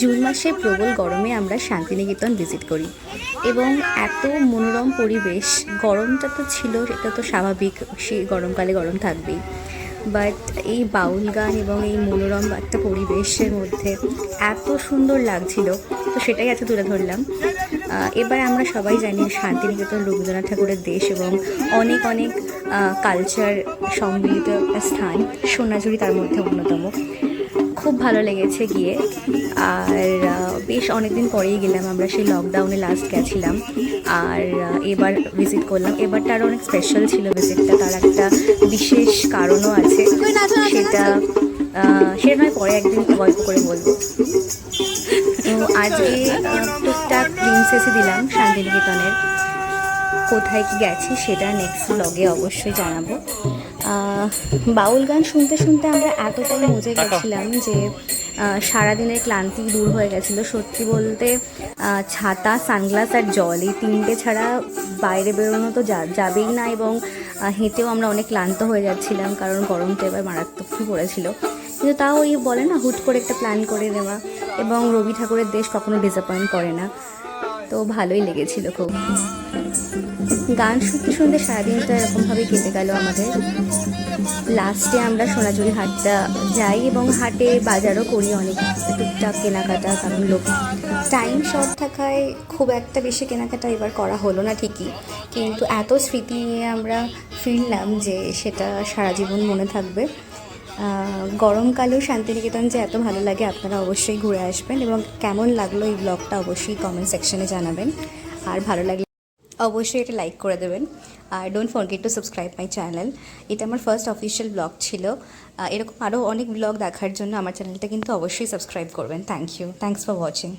June মাসে প্রবল গরমে আমরা শান্তিনিকেতন ভিজিট করি এবং এত মনোরম পরিবেশ, গরমটা তো ছিল সেটা তো স্বাভাবিক, সেই গরমকালে গরম থাকবেই। বাট এই বাউল গান এবং এই মনোরম একটা পরিবেশের মধ্যে এত সুন্দর লাগছিল, তো সেটাই আজকে তুলে ধরলাম। এবার আমরা সবাই জানি শান্তিনিকেতন রবীন্দ্রনাথ ঠাকুরের দেশ এবং অনেক অনেক কালচার সম্মিলিত স্থান, সোনাঝুরি তার মধ্যে অন্যতম। খুব ভালো লেগেছে গিয়ে। আর বেশ অনেকদিন পরেই গেলাম আমরা সেই লকডাউনে লাস্ট গেছিলাম। আর এবার ভিজিট করলাম। এবারটা আরও অনেক স্পেশাল ছিল ভিজিটটা তার একটা বিশেষ কারণও আছে। সেটা সেটা নয় পরে একদিন গল্প করে বলব। তো আজকে টুকটাক প্রিন্সেসই দিলাম শান্তিনিকেতনের। কোথায় কি গেছি সেটা নেক্সট ব্লগে অবশ্যই জানাব। বাউল গান শুনতে শুনতে আমরা এতটাই মজে গেছিলাম যে সারাদিনের ক্লান্তি দূর হয়ে গেছিল। সত্যি বলতে ছাতা, সানগ্লাস আর জল এই তিনটে ছাড়া বাইরে বেরোনো তো যাবেই না এবং হেঁটেও আমরা অনেক ক্লান্ত হয়ে যাচ্ছিলাম কারণ গরমটা এবার মারাত্মকই পড়েছিল। কিন্তু তাও ওই বলে না, হুট করে একটা প্ল্যান করে নেওয়া এবং রবি ঠাকুরের দেশ কখনো ডিসঅ্যাপয়েন্ট করে না। তো ভালোই লেগেছিল খুব। গান শুনতে শুনতে সারাদিনটা এরকমভাবে কেটে গেল আমাদের। লাস্টে আমরা সোনাঝুরি হাটটা যাই এবং হাটে বাজারও করি অনেক, টুকটাক কেনাকাটা, কারণ লোক টাইম শর্ট থাকায় খুব একটা বেশি কেনাকাটা এবার করা হলো না ঠিকই। কিন্তু এত স্মৃতি নিয়ে আমরা ফিরলাম যে সেটা সারা জীবন মনে থাকবে। গরমকালেও শান্তিনিকেতন যে এত ভালো লাগে আপনারা অবশ্যই ঘুরে আসবেন এবং কেমন লাগল এই ব্লগটা অবশ্যই কমেন্ট সেকশনে জানাবেন। আর ভালো লাগলে অবশ্যই এটা লাইক করে দেবেন। আর don't forget to subscribe my channel এটা আমার ফার্স্ট অফিসিয়াল ব্লগ ছিল। এরকম আরও অনেক ব্লগ দেখার জন্য আমার চ্যানেলটা কিন্তু অবশ্যই সাবস্ক্রাইব করবেন। Thank you thanks for watching